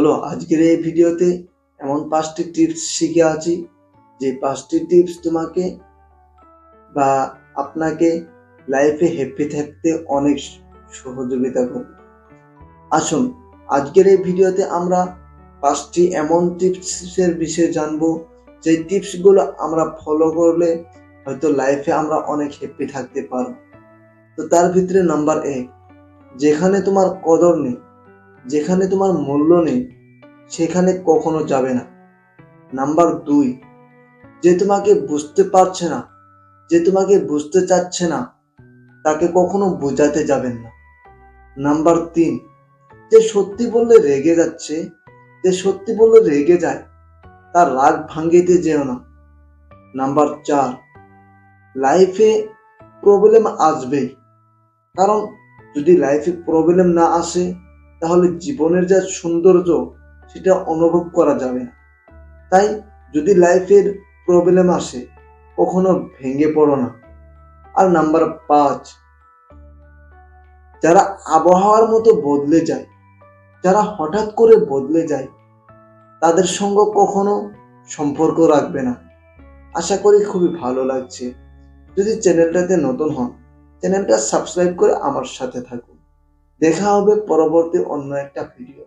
চলো আজকের এই ভিডিওতে এমন পাঁচটি টিপস শিখে আছি যে পাঁচটি টিপস তোমাকে বা আপনাকে লাইফে হ্যাপি থাকতে অনেক সহযোগিতা করবে। আসুন, আজকের এই ভিডিওতে আমরা পাঁচটি এমন টিপসের বিষয়ে জানব। যে টিপসগুলো আমরা ফলো করলে হয়তো লাইফে আমরা অনেক হ্যাপি থাকতে পারব। তো তার ভিতরে নাম্বার এক, যেখানে তোমার কদর নেই যেখানে তোমার মূল্য নেই, সেখানে কখনো যাবে না। নাম্বার দুই, যে তোমাকে বুঝতে পারছে না, যে তোমাকে বুঝতে চাচ্ছে না, তাকে কখনো বোঝাতে যাবেন না। নাম্বার তিন, যে সত্যি বললে রেগে যাচ্ছে, যে সত্যি বললে রেগে যায়, তার রাগ ভাঙ্গিতে যেও না। নাম্বার চার, লাইফে প্রবলেম আসবেই, কারণ যদি লাইফে প্রবলেম না আসে তাহলে জীবনের যা সৌন্দর্য, সেটা অনুভব করা যাবে না। তাই যদি লাইফের প্রবলেম আসে, কখনো ভেঙে পড়ো না। আর নাম্বার পাঁচ, যারা আবহাওয়ার মতো বদলে যায়, যারা হঠাৎ করে বদলে যায়, তাদের সঙ্গে কখনো সম্পর্ক রাখবে না। আশা করি খুবই ভালো লাগছে। যদি চ্যানেলটাতে নতুন হন, চ্যানেলটা সাবস্ক্রাইব করে আমার সাথে থাকুন। দেখা হবে পরবর্তী অন্য একটা ভিডিও